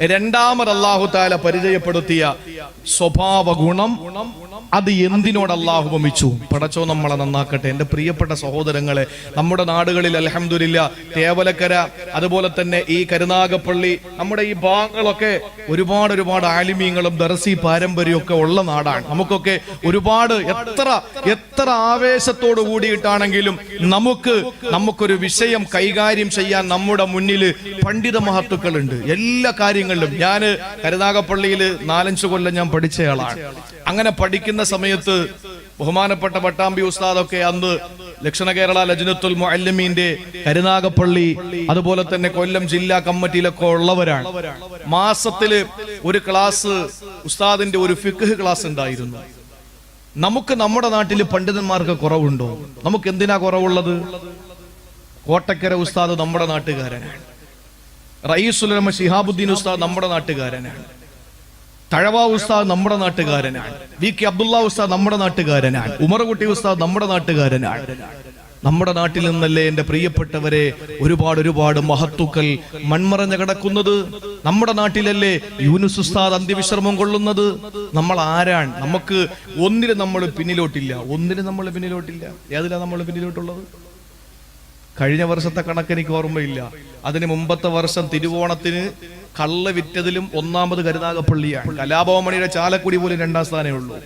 രണ്ടാമത് അള്ളാഹു താല പരിചയപ്പെടുത്തിയ സ്വഭാവ ഗുണം അത് എന്തിനോട് അള്ളാഹു ഉപമിച്ചു പടച്ചോ നമ്മളെ നന്നാക്കട്ടെ. എന്റെ പ്രിയപ്പെട്ട സഹോദരങ്ങളെ നമ്മുടെ നാടുകളിൽ അലഹമില്ല തേവലക്കര അതുപോലെ തന്നെ ഈ കരുനാഗപ്പള്ളി നമ്മുടെ ഈ ഭാഗങ്ങളൊക്കെ ഒരുപാട് ഒരുപാട് ആലിമീങ്ങളും ദർസി പാരമ്പര്യമൊക്കെ ഉള്ള നാടാണ്. നമുക്കൊക്കെ ഒരുപാട് എത്ര എത്ര ആവേശത്തോടു കൂടിയിട്ടാണെങ്കിലും നമുക്ക് നമുക്കൊരു വിഷയം കൈകാര്യം ചെയ്യാൻ നമ്മുടെ മുന്നിൽ പണ്ഡിത മഹത്തുക്കളുണ്ട്. എല്ലാ കാര്യങ്ങളിലും ഞാൻ കരുനാഗപ്പള്ളിയിൽ നാലഞ്ച് കൊല്ലം ഞാൻ പഠിച്ചയാളാണ്. അങ്ങനെ പഠിക്കുന്ന സമയത്ത് ബഹുമാനപ്പെട്ട പട്ടാമ്പി ഉസ്താദൊക്കെ അന്ന് ദക്ഷിണ കേരള ലജ്നത്തുൽ മുഅല്ലിമീന്റെ കരുനാഗപ്പള്ളി അതുപോലെ തന്നെ കൊല്ലം ജില്ലാ കമ്മിറ്റിയിലൊക്കെ ഉള്ളവരാണ്. മാസത്തിൽ ഒരു ക്ലാസ് ഉസ്താദിന്റെ ഒരു ഫിഖ് ക്ലാസ് ഉണ്ടായിരുന്നു. നമുക്ക് നമ്മുടെ നാട്ടിൽ പണ്ഡിതന്മാർക്ക് കുറവുണ്ടോ? നമുക്ക് എന്തിനാ കുറവുള്ളത്? കോട്ടക്കര ഉസ്താദ് നമ്മുടെ നാട്ടുകാരനാണ്. റയീസുലമ ഷിഹാബുദ്ദീൻ ഉസ്താദ് നമ്മുടെ നാട്ടുകാരനാണ്. തഴവ ഉസ്താദ് നമ്മുടെ നാട്ടുകാരനാണ്. വി കെ അബ്ദുള്ള ഉസ്താദ് നമ്മുടെ നാട്ടുകാരനാണ്. ഉമർകുട്ടി ഉസ്താദ് നമ്മുടെ നാട്ടുകാരനാണ്. നമ്മുടെ നാട്ടിൽ നിന്നല്ലേ എന്റെ പ്രിയപ്പെട്ടവരെ ഒരുപാട് ഒരുപാട് മഹത്തുക്കൾ മൺമറഞ്ഞ കിടക്കുന്നത്? നമ്മുടെ നാട്ടിലല്ലേ യൂനുസ് ഉസ്താദ് അന്ത്യവിശ്രമം കൊള്ളുന്നത്? നമ്മൾ ആരാണ്? നമുക്ക് ഒന്നിന് നമ്മൾ പിന്നിലോട്ടില്ല. ഒന്നിന് നമ്മൾ പിന്നിലോട്ടില്ല. ഏതിലാണ് നമ്മൾ പിന്നിലോട്ടുള്ളത്? കഴിഞ്ഞ വർഷത്തെ കണക്ക് എനിക്ക് ഓർമ്മയില്ല. അതിന് മുമ്പത്തെ വർഷം തിരുവോണത്തിന് കള്ള വിറ്റതിലും ഒന്നാമത് കരുനാഗപ്പള്ളിയാണ്. കലാഭവമണിയുടെ ചാലക്കുടി പോലും രണ്ടാം സ്ഥാനമേ ഉള്ളൂ.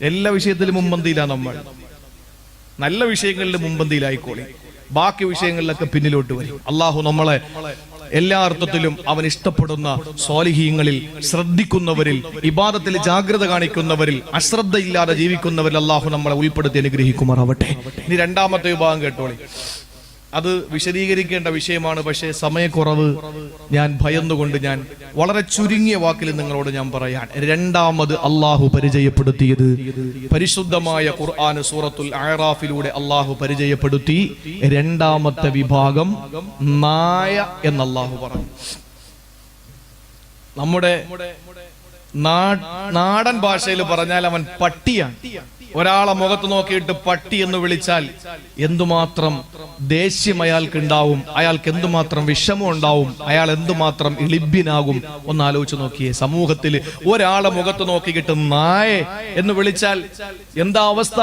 എല്ലാ വിഷയത്തിലും മുമ്പന്തിയിലാണ് നമ്മൾ. നല്ല വിഷയങ്ങളിൽ മുമ്പന്തിയിലായിക്കോളി ബാക്കി വിഷയങ്ങളിലൊക്കെ പിന്നിലോട്ട് വരും. അള്ളാഹു നമ്മളെ എല്ലാ അർത്ഥത്തിലും അവൻ ഇഷ്ടപ്പെടുന്ന സ്വാലിഹീങ്ങളിൽ ശ്രദ്ധിക്കുന്നവരിൽ ഇബാദത്തിൽ ജാഗ്രത കാണിക്കുന്നവരിൽ അശ്രദ്ധയില്ലാതെ ജീവിക്കുന്നവരിൽ അള്ളാഹു നമ്മളെ ഉൾപ്പെടുത്തി അനുഗ്രഹിക്കുമാറാവട്ടെ. ഇനി രണ്ടാമത്തെ വിഭാഗം കേട്ടോളി. അത് വിശദീകരിക്കേണ്ട വിഷയമാണ്. പക്ഷേ സമയക്കുറവ് ഞാൻ ഭയന്നുകൊണ്ട് ഞാൻ വളരെ ചുരുങ്ങിയ വാക്കിൽ നിങ്ങളോട് ഞാൻ പറയാൻ രണ്ടാമത് അള്ളാഹു പരിചയപ്പെടുത്തിയത് പരിശുദ്ധമായ ഖുർആൻ സൂറത്തുൽ ആറാഫിലൂടെ അള്ളാഹു പരിചയപ്പെടുത്തി. രണ്ടാമത്തെ വിഭാഗം നായ എന്ന് അള്ളാഹു പറഞ്ഞു. നമ്മുടെ നാടൻ ഭാഷയിൽ പറഞ്ഞാൽ അവൻ പട്ടിയാണ്. ഒരാളെ മുഖത്ത് നോക്കിയിട്ട് പട്ടി എന്ന് വിളിച്ചാൽ എന്തുമാത്രം ദേഷ്യം അയാൾക്ക് ഉണ്ടാവും അയാൾക്ക് എന്തുമാത്രം വിഷമം ഉണ്ടാവും അയാൾ എന്തുമാത്രം ഇളിബ്യനാകും ഒന്ന് ആലോചിച്ച് നോക്കിയേ. സമൂഹത്തിൽ ഒരാളെ മുഖത്ത് നോക്കിയിട്ട് നായെ എന്ന് വിളിച്ചാൽ എന്താ അവസ്ഥ?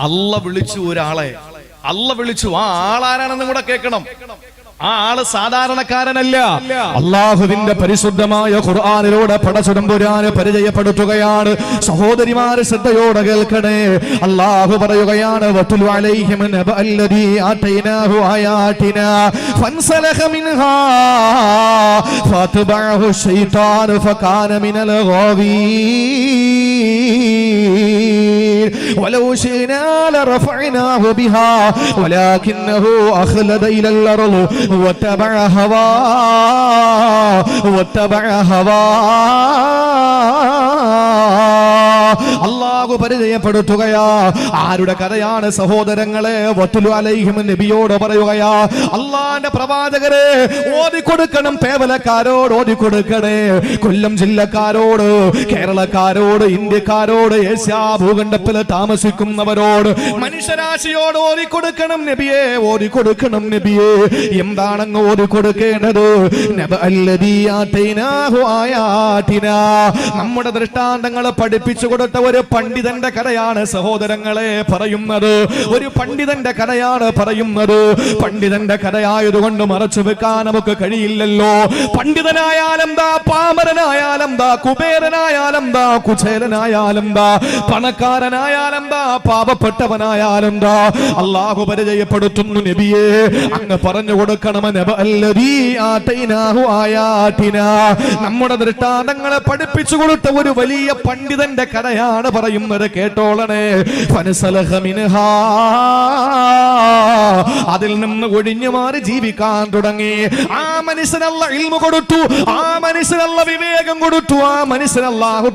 അല്ല വിളിച്ചു ഒരാളെ. അല്ല വിളിച്ചു ആ ആളാരാണെന്നും കൂടെ കേൾക്കണം. ആ ആൾ സാധാരണക്കാരനല്ല. അള്ളാഹുവിന്റെ പരിശുദ്ധമായ ഖുർആാനിലൂടെ പടച്ചുടമ്പുരാന് പരിചയപ്പെടുത്തുകയാണ്. സഹോദരിമാര് ശ്രദ്ധയോടെ കേൾക്കണേ. അള്ളാഹു പറയുകയാണ് ഫകാന മിനൽ ഗാവീൻ ولو شئنا لرفعناه بها ولكنه أخلد إلى الأرض واتبع هواه واتبع هواه അള്ളാഹു പരിചയപ്പെടുത്തുകയാ. ആരുടെ കഥയാണ് സഹോദരങ്ങളെ നബിയോട് പറയുകയാ. അള്ളാന്റെ പ്രവാചകരെ ഓടിക്കൊടുക്കണം പേവലക്കാരോട് ഓടിക്കൊടുക്കണേ കൊല്ലം ജില്ലക്കാരോട് കേരളക്കാരോട് ഇന്ത്യക്കാരോട് ഏഷ്യാ ഭൂഖണ്ഡത്തിൽ താമസിക്കുന്നവരോട് മനുഷ്യരാശിയോട് ഓടിക്കൊടുക്കണം നബിയെ ഓടിക്കൊടുക്കണം നബിയെ. എന്താണെന്ന് ഓടിക്കൊടുക്കേണ്ടത് നമ്മുടെ ദൃഷ്ടാന്തങ്ങളെ പഠിപ്പിച്ചു കൊടുത്ത ഒരു പണ്ഡിതന്റെ കഥയാണ് സഹോദരങ്ങളെ പറയുന്നത്. ഒരു പണ്ഡിതന്റെ കഥയാണ് പറയുന്നത്. പണ്ഡിതന്റെ കഥയായതുകൊണ്ട് മറച്ചു വെക്കാൻ നമുക്ക് കഴിയില്ലല്ലോ. പണ്ഡിതനായാലെന്താ? പാമരനായാലെന്താ? കുബേരനായാലെന്താ? കുചേലനായാലെന്താ? പണക്കാരനായാലെന്താ? പാപപ്പെട്ടവനായാലെന്താ അള്ളാഹു പരിചയപ്പെടുത്തുന്നു നബിയെ. അങ്ങ് പറഞ്ഞു കൊടുക്കണം നമ്മുടെ ദൃഷ്ടാന്തങ്ങളെ പഠിപ്പിച്ചു കൊടുത്ത ഒരു വലിയ പണ്ഡിതന്റെ കഥയാണ് പറയുന്നത് കേട്ടോളണേ. അതിൽ നിന്ന് ഒഴിഞ്ഞു മാറി ജീവിക്കാൻ തുടങ്ങി. ആ മനുഷ്യനല്ല ഇൽമ കൊടുത്തു ആ മനുഷ്യനല്ല വിവേകം കൊടുത്തു ആ മനുഷ്യനല്ലാഹു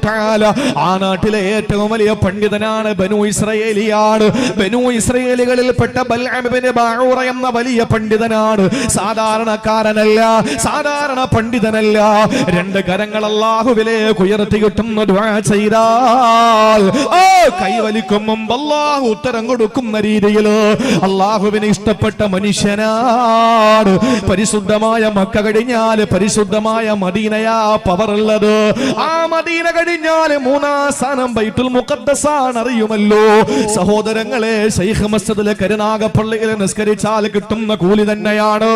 ആ നാട്ടിലെ ഏറ്റവും വലിയ പണ്ഡിതനാണ് ബനു ഇസ്രയേലിയാണ്. ബനു ഇസ്രയേലികളിൽപ്പെട്ട പെട്ട എന്ന വലിയ പണ്ഡിതനാണ്. സാധാരണക്കാരനല്ല സാധാരണ പണ്ഡിതനല്ല. രണ്ട് കരങ്ങൾ അല്ലാഹുവിലേക്ക് ഉയർത്തി കിട്ടുന്ന ദുആ കൈവലിക്കും മുമ്പ് ഉത്തരം കൊടുക്കുന്ന രീതിയിൽ അള്ളാഹുവിനെ ഇഷ്ടപ്പെട്ട മനുഷ്യനാണ്. പരിശുദ്ധമായ മക്ക കഴിഞ്ഞാൽ പരിശുദ്ധമായ മദീനയാ പവറുള്ളത് ആ മദീന കഴിഞ്ഞാൽ മൂന്നാം സ്ഥാനം ബൈത്തുൽ മുഖദ്ദസാണ് അറിയുമല്ലോ. സഹോദരങ്ങളെ ശൈഖ് മസ്ജിദിലെ കരുനാഗപ്പള്ളിയിൽ നിസ്കരിച്ചാൽ കിട്ടുന്ന കൂലി തന്നെയാണ്.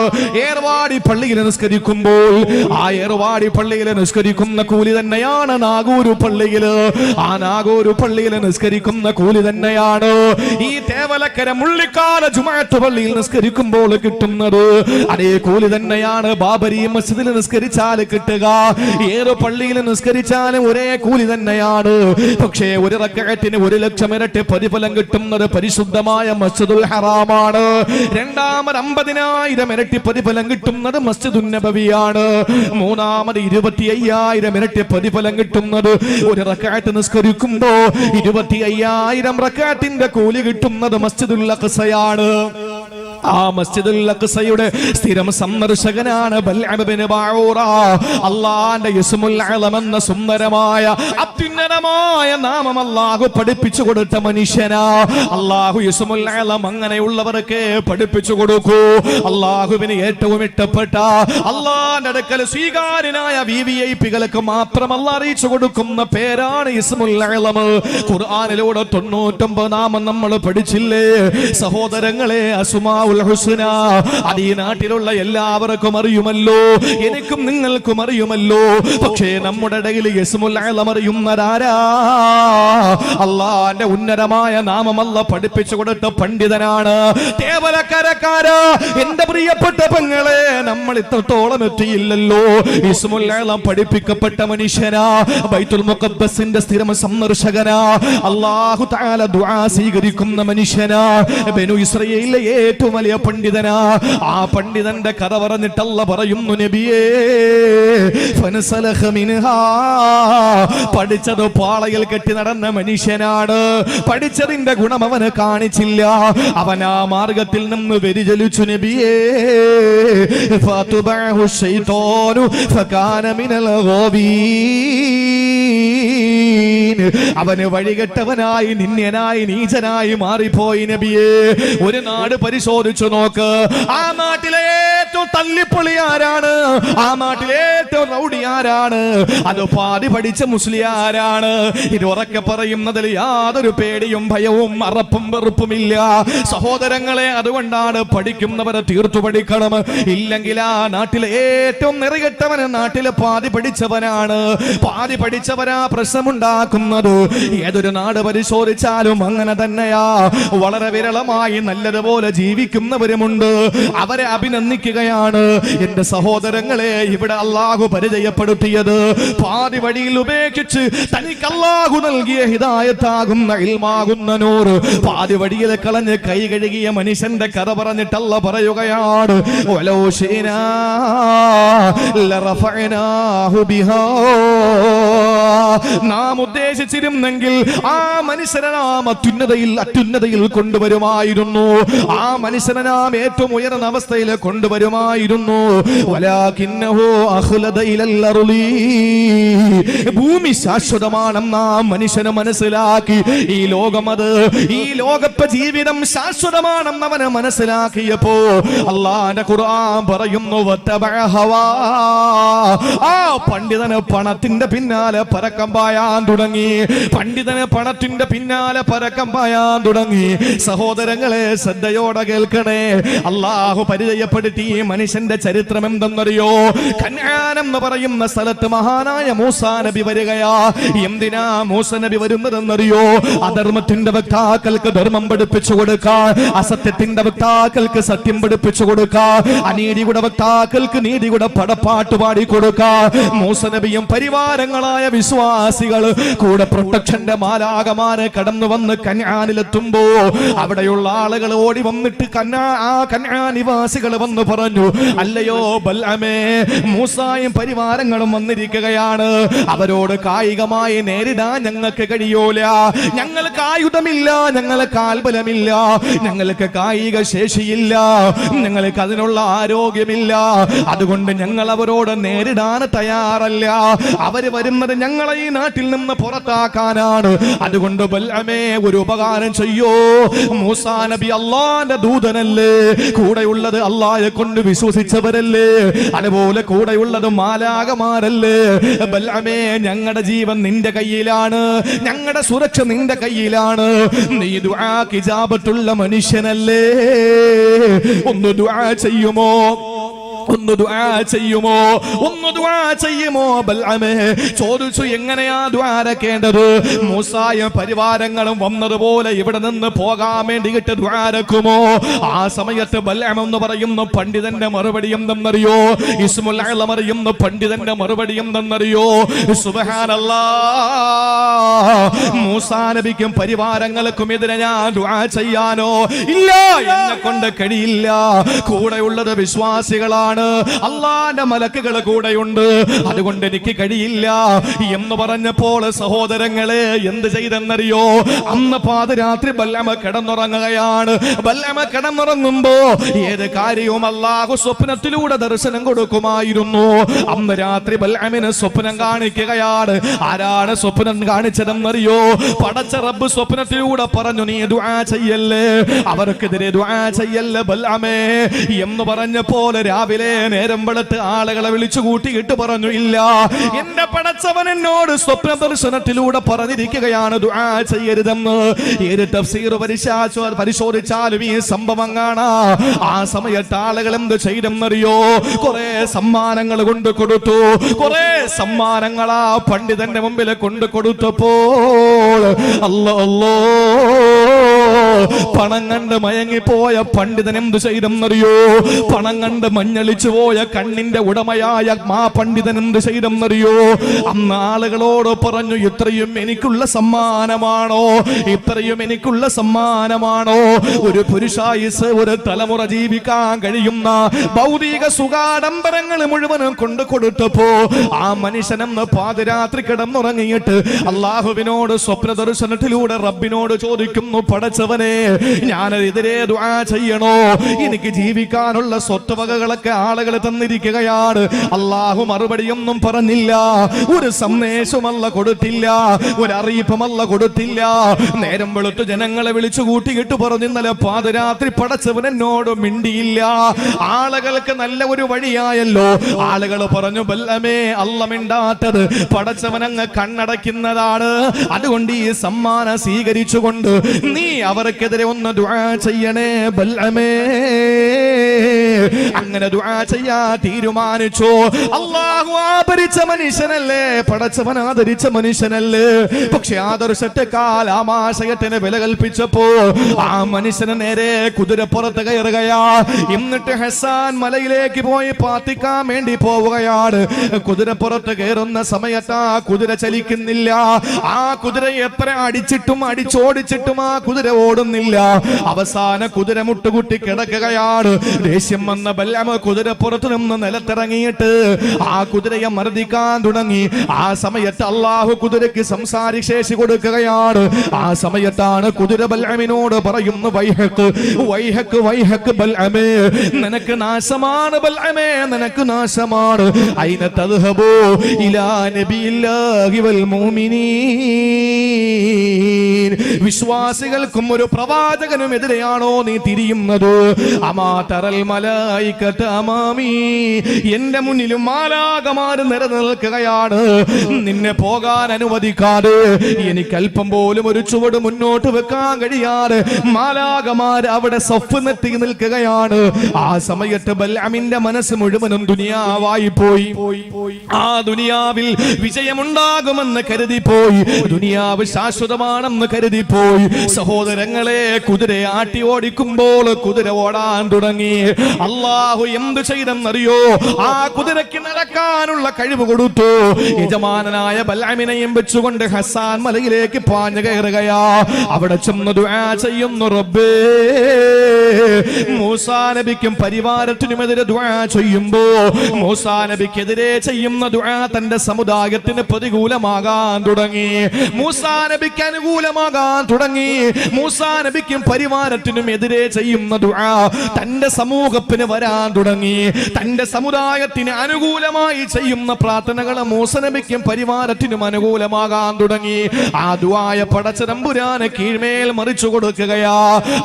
ഏർവാടി പള്ളിയിൽ നിസ്കരിക്കുമ്പോൾ ആ ഏർവാടി പള്ളിയിൽ നിസ്കരിക്കുന്ന കൂലി തന്നെയാണ് നാഗൂരു പള്ളിയിൽ. ആ നാഗൂരു പള്ളിയിൽ നിസ്കരിക്കുന്ന കൂലി തന്നെയാണ്. ഈ തേവലക്കര മുള്ളിക്കാല ജുമാത്ത് പള്ളിയിൽ നിസ്കരിക്കുമ്പോൾ കിട്ടുന്നത് അതേ കൂലി തന്നെയാണ്. ബാബരി മസ്ജിദിൽ നിസ്കരിച്ചാൽ കിട്ടുക. ഏത് പള്ളിയിൽ നിസ്കരിച്ചാലും ഒരേ കൂലി തന്നെയാണ്. പക്ഷേ ഒരു റക്കറ്റിന് ഒരു ലക്ഷം ഇരട്ടി പ്രതിഫലം കിട്ടുന്നത് പരിശുദ്ധമായ മസ്ജിദുൽ ഹറാമാണ്. രണ്ടാമത് അമ്പതിനായിരം ഇരട്ടി പ്രതിഫലം കിട്ടുന്നത് മസ്ജിദുൻ നബവിയാണ്. മൂന്നാമത് ഇരുപത്തി അയ്യായിരം ഇരട്ടി പ്രതിഫലം കിട്ടുന്നത് ഒരു റക്കാറ്റ് നിസ്കരിക്കുമ്പോ ഇരുപത്തി അയ്യായിരം റക്കാറ്റിന്റെ കൂലി കിട്ടുന്നത് മസ്ജിദുൽ അഖ്സയാണ് ആ മസ്ജിദുൽ അഖ്സയുടെ സ്ഥിരം സന്ദർശകനാണ് അള്ളാന്റെ യസ്മുൽ അലം എന്ന സുന്ദരമായ അത്യുന്നതമായ നാമം അല്ലാഹു പഠിപ്പിച്ചു കൊടുത്ത മനുഷ്യനാ. അല്ലാഹു ഇസ്മുൽ അലം അങ്ങനെയുള്ളവർക്ക് പഠിപ്പിച്ചു കൊടുക്കൂ. അള്ളാഹുവിന് ഏറ്റവും ഇഷ്ടപ്പെട്ട അള്ളാന്റെ അടുക്കൽ സ്വീകാര്യനായ വി വി ഐ പികൾക്ക് മാത്രം അല്ല അറിയിച്ചു കൊടുക്കുന്ന പേരാണ് ഇസ്മുൽ അലം. ഖുർആനിലൂടെ തൊണ്ണൂറ്റൊമ്പത് നാമം നമ്മൾ പഠിച്ചില്ലേ? സഹോദരങ്ങളെ അസുമാഉൽ ഹുസ്ന അത് ഈ നാട്ടിലുള്ള എല്ലാവർക്കും അറിയുമല്ലോ. എനിക്കും നിങ്ങൾക്കും അറിയുമല്ലോ. പക്ഷേ നമ്മുടെ ഇടയിൽ അറിയുന്നതാരാ? അള്ളാന്റെ ഉന്നതമായ നാമമല്ല പഠിപ്പിച്ചു കൊടുത്ത പണ്ഡിതനാണ്. എന്റെ പ്രിയപ്പെട്ട പെങ്ങളെ നമ്മൾ ഇത്രത്തോളം എത്തിയില്ലല്ലോ. ഇസ്മുൽ പഠിപ്പിക്കപ്പെട്ട മനുഷ്യനാ. ബൈത്തുൽ മുഖബസിന്റെ സ്ഥിരം സന്ദർശകനാ. അള്ളാഹു ദുആ സ്വീകരിക്കുന്ന മനുഷ്യനാ. ബനു ഇസ്രയേലിലെ ഏറ്റവും വലിയ പണ്ഡിതനാ. ആ പണ്ഡിതന്റെ കഥ പറഞ്ഞിട്ടല്ല പറയുന്നു നബിയേ. പഠിച്ചത് പാളയിൽ കെട്ടി നടന്ന മനുഷ്യനാണ്. പഠിച്ചതിന്റെ ഗുണം അവന് കാണിച്ചില്ല. അവൻ ആ മാർഗത്തിൽ നിന്ന് വ്യതിചലിച്ചു നബിയേ. ഫതുബഅഹു ശൈത്താനു ഫകാന മിനൽ അവന് വഴികെട്ടവനായി നിന്യനായി നീചനായി മാറിപ്പോയി നബിയെ. ഒരു നാട് പരിശോധിച്ചു നോക്ക്. ആ നാട്ടിലെ ഏറ്റവും തല്ലിപ്പൊളി ആരാണ്? ആ നാട്ടിലെ റൗഡി ആരാണ്? അത് പാടി പഠിച്ച മുസ്ലിയാരാണ് ഇത് ഉറക്കെ പറയുന്നതിൽ യാതൊരു പേടിയും ഭയവും അറപ്പും വെറുപ്പുമില്ല. സഹോദരങ്ങളെ അതുകൊണ്ടാണ് പഠിക്കുന്നവരെ തീർത്തു പഠിക്കണം. ഇല്ലെങ്കിൽ ആ നാട്ടിലെ ഏറ്റവും നിറകെട്ടവന് നാട്ടിലെ പാതി പഠിച്ചവനാണ്. പാതി പഠിച്ചവരാ പ്രശ്നമുണ്ടാക്കുന്നത്. ഏതൊരു നാട് പരിശോധിച്ചാലും അങ്ങനെ തന്നെയാ. വളരെ വിരളമായി നല്ലതുപോലെ ജീവിക്കുന്നവരുമുണ്ട്. അവരെ അഭിനന്ദിക്കുകയാണ്. എന്റെ സഹോദരങ്ങളെ ഇവിടെ അള്ളാഹു പരിചയപ്പെടുത്തിയത്. പാതി വഴിയിൽ ഉപേക്ഷിച്ച് തനിക്ക് അല്ലാഹു നൽകിയ ഹിതായത്താകുന്ന ഇൽമാകുന്ന നൂറ്. പാതി വഴിയിൽ കളഞ്ഞ് കൈ കഴുകിയ മനുഷ്യന്റെ കഥ പറഞ്ഞിട്ടല്ല പറയുകയാണ്. നാം ഉദ്ദേശിച്ചിരുന്നെങ്കിൽ ആ മനുഷ്യനെ നാം അത്യുന്നതയിൽ അത്യുന്നതയിൽ കൊണ്ടുവരുമായിരുന്നു. ആ മനുഷ്യനെ നാം ഏറ്റവും ഉയർന്ന അവസ്ഥയിൽ കൊണ്ടുവരുമായിരുന്നു. ഇലൽ അർളി. ഭൂമി ശാശ്വതമാണെന്ന് ആ മനുഷ്യന് മനസ്സിലാക്കി. ഈ അത് ഈ ലോകത്തെ ജീവിതം ശാശ്വതമാണെന്ന് അവന് മനസ്സിലാക്കിയപ്പോ അള്ളാന്റെ ഖുർആൻ പറയുന്നു. ആ പണ്ഡിതന് പണത്തിന്റെ പിന്നാലെ പരക്കം പായാൻ തുടങ്ങി. പണ്ഡിതന് പണത്തിന്റെ പിന്നാലെ പരക്കം പായാൻ തുടങ്ങി. സഹോദരങ്ങളെ ശ്രദ്ധയോടെ കേൾക്കണേ. അള്ളാഹു പരിചയപ്പെടുത്തി മനുഷ്യന്റെ ചരിത്രം എന്തെന്നറിയോ കന്യാൻ എന്ന് പറയുന്ന സ്ഥലത്ത് മഹാനായ മൂസാ നബി വരികയാ. എന്തിനാ മൂസ നബി വരുന്നതെന്നറിയോ? അധർമ്മത്തിന്റെ വക്താക്കൾക്ക് ധർമ്മം പഠിപ്പിച്ചു കൊടുക്കാൻ അസത്യത്തിന്റെ വക്താക്കൾക്ക് സത്യം പഠിപ്പിച്ചു കൊടുക്കാൻ അനീതിയുടെ വക്താക്കൾക്ക് നീതിയുടെ പടപ്പാട്ട് പാടി കൊടുക്കാൻ മൂസ നബിയും പരിവാരങ്ങളായ വിശ്വാസികൾ കൂടെ പ്രൊട്ടക്ഷന്റെ മാലാകമാരെ കടന്നു വന്ന് കന്യാനിലെത്തുമ്പോ അവിടെയുള്ള ആളുകൾ ഓടി വന്നിട്ട് കന്യാ ആ കന്യാനിവാസികൾ വന്ന് പറഞ്ഞു അല്ലയോ ബൽഅമേ മൂസായും പരിവാരങ്ങളും വന്നിരിക്കുകയാണ്. അവരോട് കായികമായി നേരിടാൻ ഞങ്ങൾക്ക് കഴിയൂല. ഞങ്ങൾക്ക് ആയുധമില്ല ഞങ്ങൾക്ക് ആൽബലമില്ല ഞങ്ങൾക്ക് കായിക ശേഷിയില്ല ഞങ്ങൾക്ക് അതിനുള്ള ആരോഗ്യമില്ല. അതുകൊണ്ട് ഞങ്ങൾ അവരോട് നേരിടാൻ തയ്യാറല്ല. അവർ വരുന്നത് ഞങ്ങളെ ഈ നാട്ടിൽ നിന്ന് പുറത്താക്കാനാണ്. അതുകൊണ്ട് ബല്ലമേ ഒരു ഉപകാരം ചെയ്യോ. മൂസാ നബി അള്ളാന്റെ ദൂതനല്ലേ? കൂടെയുള്ളത് അള്ളാഹെ കൊണ്ട് വിശ്വസിച്ചവരല്ലേ? അതുപോലെ കൂടെയുള്ളത് മാലാകമാരല്ലേ? ബല്ലമേ ഞങ്ങളുടെ ജീവൻ നിന്റെ കയ്യിലാണ്. ഞങ്ങളുടെ സുരക്ഷ നിന്റെ കയ്യിലാണ്. നീ ദുആ കിജാബത്തുള്ള മനുഷ്യനല്ലേ? ഒന്ന് ദുആ ചെയ്യുമോ? ഒന്ന് ദുആ ചെയ്യുമോ? ഒന്ന് ദുആ ചെയ്യുമോ? ബൽഅമേ ചോദിച്ചു എങ്ങനെയാ ദ്വാരക്കേണ്ടത് മൂസായ പരിവാരങ്ങളും വന്നതുപോലെ ഇവിടെ നിന്ന് പോകാൻ വേണ്ടിയിട്ട് ദ്വാരക്കുമോ ആ സമയത്ത് ബൽഅം എന്ന് പറയുന്ന പണ്ഡിതന്റെ മറുപടി എന്തെന്നറിയോ? ഇസ്മുൽ അഅ്ലം അറിയുന്ന പണ്ഡിതന്റെ മറുപടി എന്തെന്നറിയോ? സുബ്ഹാനല്ലാ മൂസാ നബിക്കും പരിവാരങ്ങൾക്കും എതിരെ ഞാൻ ദുആ ചെയ്യാനോ? ഇല്ല എന്നെ കൊണ്ട് കഴിയില്ല. കൂടെയുള്ളത് വിശ്വാസികളാണ്. അള്ളാന്റെ മലക്കുകൾ കൂടെയുണ്ട്. അതുകൊണ്ട് എനിക്ക് കഴിയില്ല. എന്ന് പറഞ്ഞപ്പോൾ സഹോദരങ്ങളെ എന്ത് ചെയ്തെന്നറിയോ? അന്ന് പാതിരാത്രി ബല്ലമ കിടന്നുറങ്ങുകയാണ്. ബല്ലമ കിടന്നുറങ്ങുമ്പോ ഏത് കാര്യവും അള്ളാഹു സ്വപ്നത്തിലൂടെ ദർശനം കൊടുക്കുമായിരുന്നു. അന്ന് രാത്രി ബല്ലമിന് സ്വപ്നം കാണിക്കുകയാണ്. ആരാണ് സ്വപ്നം കാണിച്ചതെന്നറിയോ? പടച്ച റബ്ബ് സ്വപ്നത്തിലൂടെ പറഞ്ഞു നീ ദുആ ചെയ്യല്ലേ? അവർക്കെതിരെ ദുആ ചെയ്യല്ലേ ബല്ലമേ? എന്ന് പറഞ്ഞപ്പോൾ രാവിലെ നേരം വെളുത്ത് ആളുകളെ വിളിച്ചു കൂട്ടിയിട്ട് പറഞ്ഞു ഇല്ല എന്റെ പടച്ചവൻ എന്നോട് സ്വപ്ന ദർശനത്തിലൂടെ പറഞ്ഞിരിക്കുകയാണ് ദുആ തഫ്സീർ പരിശോധിച്ചാലും ഈ സംഭവം കാണാ ആ സമയത്ത് ആളുകൾ എന്ത് ചെയ്തെന്നറിയോ? കുറെ സമ്മാനങ്ങൾ കൊണ്ട് കൊടുത്തു. കുറെ സമ്മാനങ്ങൾ ആ പണ്ഡിതന്റെ മുമ്പിൽ കൊണ്ട് കൊടുത്തപ്പോൾ അല്ലോ അല്ലോ. പണം കണ്ട് മയങ്ങിപ്പോയ പണ്ഡിതൻ എന്തു ചെയ്തെന്നറിയോ? പണം കണ്ട് മഞ്ഞളിച്ചു പോയ കണ്ണിന്റെ ഉടമയായ മാ പണ്ഡിതൻ എന്ത് ചെയ്തെന്നറിയോ? അന്ന് ആളുകളോട് പറഞ്ഞു ഇത്രയും എനിക്കുള്ള സമ്മാനമാണോ? ഇത്രയും എനിക്കുള്ള സമ്മാനമാണോ? ഒരു പുരുഷായുസ് ഒരു തലമുറ ജീവിക്കാൻ കഴിയുന്ന ഭൗതിക സുഖാഡംബരങ്ങൾ മുഴുവനും കൊണ്ടു കൊടുത്തപ്പോ ആ മനുഷ്യനെന്ന് പാതിരാത്രി കിടന്നുറങ്ങിയിട്ട് അള്ളാഹുവിനോട് സ്വപ്ന ദർശനത്തിലൂടെ റബ്ബിനോട് ചോദിക്കുന്നു പടച്ചവനെ ഞാനെതിരെ ദുആ ചെയ്യണോ? എനിക്ക് ജീവിക്കാനുള്ള സ്വത്തുവകകളൊക്കെ ആളുകൾ തന്നിരിക്കുകയാണ്. അള്ളാഹു മറുപടിയൊന്നും പറഞ്ഞില്ല. ഒരു സന്ദേശമല്ല കൊടുത്തില്ല. ഒരു അറിയിപ്പുമല്ല കൊടുത്തില്ല. നേരം വെളുത്ത് ജനങ്ങളെ വിളിച്ചു കൂട്ടിയിട്ട് പറഞ്ഞു ഇന്നലെ പാതിരാത്രി പടച്ചവൻ എന്നോട് മിണ്ടിയില്ല. ആളുകൾക്ക് നല്ല ഒരു വഴിയായല്ലോ. ആളുകൾ പറഞ്ഞു ബല്ലമേ അല്ല മിണ്ടാത്തത്. പടച്ചവനങ്ങ് കണ്ണടയ്ക്കുന്നതാണ്. അതുകൊണ്ട് ഈ സമ്മാനം സ്വീകരിച്ചുകൊണ്ട് നീ അവർക്കെതിരെ ഒന്ന് ദുആ ചെയ്യണേ ബല്ലമേ അങ്ങനെ ദുആ ചെയ്യാ തീരുമാനിച്ചു. അല്ലാഹു ആദരിച്ച മനുഷ്യനല്ലേ? പടച്ചവൻ ആദരിച്ച മനുഷ്യനല്ലേ? പക്ഷെ ആദർശത്തെക്കാൾ ആമാശയത്തിന് വില കൽപ്പിച്ചപ്പോ ആ മനുഷ്യന് നേരെ കുതിരപ്പുറത്ത് കയറുകയാ. എന്നിട്ട് ഹസാൻ മലയിലേക്ക് പോയി പാത്തിക്കാൻ വേണ്ടി പോവുകയാണ്. കുതിരപ്പുറത്ത് കയറുന്ന സമയത്ത് ആ കുതിര ചലിക്കുന്നില്ല. ആ കുതിര എത്ര അടിച്ചിട്ടും അടിച്ചോടിച്ചിട്ടും ആ കുതിര ഓടുന്നില്ല അവസാന കുതിര മുട്ടുകുട്ടി കിടക്കുകയാണ്. ദേഷ്യം വന്ന ബല്ലമ പുറത്തു നിന്ന് നിലത്തിറങ്ങിയിട്ട് ആ കുതിരയെ മർദ്ദിക്കാൻ തുടങ്ങി. ആ സമയത്ത് അള്ളാഹു കുതിരയ്ക്ക് സംസാരി ശേഷി കൊടുക്കുകയാണ്. ആ സമയത്താണ് കുതിര ബൽഅമിനോട് പറയുന്നു വൈഹക്ക് വൈഹക്ക് വൈഹക്ക് ബൽഅമേ നിനക്ക് നാശമാണ് ബൽഅമേ നിനക്ക് നാശമാണ്. അയിന തദ്ഹബു ഇലാ നബിയില്ലാഹി വൽ മുഅ്മിനീൻ. വിശ്വാസികൾക്കും ഒരു പ്രവാചകനും എതിരെയാണോ നീ തിരിയുന്നത്? അമാതറൽ മലായിക്കട്ട് അമാമി എന്റെ മുന്നിലും മാലാകമാര് നിലനിൽക്കുകയാണ്. നിന്നെ പോകാൻ അനുവദിക്കാതെ എനിക്ക് അല്പം പോലും ഒരു ചുവട് മുന്നോട്ട് വെക്കാൻ കഴിയാതെ മാലാകമാര് അവിടെ സഫ് നെത്തി നിൽക്കുകയാണ്. ആ സമയത്ത് ബല്ലാമിന്റെ മനസ്സ് മുഴുവനും ദുനിയാവായി പോയി. ആ ദുനിയാവിൽ വിജയമുണ്ടാകുമെന്ന് കരുതി പോയി. ദുനിയാവ് ശാശ്വതമാണെന്ന് കരുതിപ്പോയി സഹോദരങ്ങളെ കുതിര ആട്ടി ഓടിക്കുമ്പോൾ കുതിര ഓടാൻ തുടങ്ങി. അള്ളാഹു എന്ത് ചെയ്തെന്നറിയോ? ആ കുതിരയ്ക്ക് നടക്കാനുള്ള കഴിവ് കൊടുത്തു. യജമാനായ ബലാമിനെയും വെച്ചുകൊണ്ട് ഹസാൻ മലയിലേക്ക് പാഞ്ഞു കയറുകയാ. അവിടെ ചെന്ന് ദുആ ചെയ്യുന്നു റബ്ബേ. മൂസാ നബിക്കും പരിവാരത്തിനുമെതിരെ ദുആ ചെയ്യുമ്പോ മൂസാ നബിക്കെതിരെ ചെയ്യുന്ന ദുആ തന്റെ സമുദായത്തിന് പ്രതികൂലമാകാൻ തുടങ്ങി. മൂസാ നബിക്ക് അനുകൂലമായി അനുകൂലമാകാൻ തുടങ്ങി. മൂസാ നബിക്കും പരിവാരത്തിനും എതിരെ ചെയ്യുന്ന ദുആ തന്റെ സമൂഹത്തിന് വരാൻ തുടങ്ങി. തന്റെ സമുദായത്തിന് അനുകൂലമായി ചെയ്യുന്ന പ്രാർത്ഥനകൾ മൂസ നബിക്കും പരിവാരത്തിനും അനുകൂലമാകാൻ തുടങ്ങി. ആ ദുആയ പടച്ചതമ്പുരാനെ കീഴ്മേൽ മറിച്ചു കൊടുക്കുകയാ.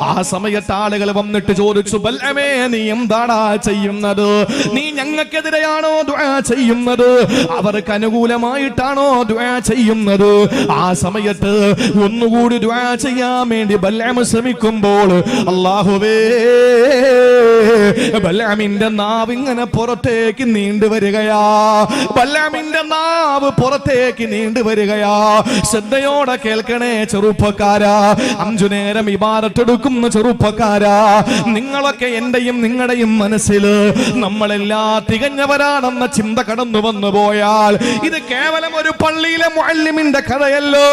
ആ സമയത്ത് ആളുകൾ വന്നിട്ട് ചോദിച്ചു ബൽഅമേ നീ എന്താടാ ചെയ്യുന്നത്? നീ ഞങ്ങൾക്കെതിരെയാണോ ദുആ ചെയ്യുന്നത്? അവർക്ക് അനുകൂലമായിട്ടാണോ ദുആ ചെയ്യുന്നത്? ആ സമയത്ത് ദുആ ചെയ്യാൻ വേണ്ടി ബൽഅം ശ്രമിക്കുമ്പോൾ അള്ളാഹുവേ ബല്ലാമിന്റെ നാവ് ഇങ്ങനെ പുറത്തേക്ക് നീണ്ടു വരികയാ. ബൽഅമിന്റെ നാവ് പുറത്തേക്ക് നീണ്ടു വരികയാ. ശ്രദ്ധയോടെ കേൾക്കണേ ചെറുപ്പക്കാരാ. അഞ്ചു നേരം ഇബാരത്തെടുക്കുന്ന ചെറുപ്പക്കാരാ. നിങ്ങളൊക്കെ എന്റെയും നിങ്ങളുടെയും മനസ്സിൽ നമ്മളെല്ലാ തികഞ്ഞവരാണെന്ന ചിന്ത കടന്നു വന്നു പോയാൽ ഇത് കേവലം ഒരു പള്ളിയിലെ മുഅല്ലിമിന്റെ കഥയല്ലോ.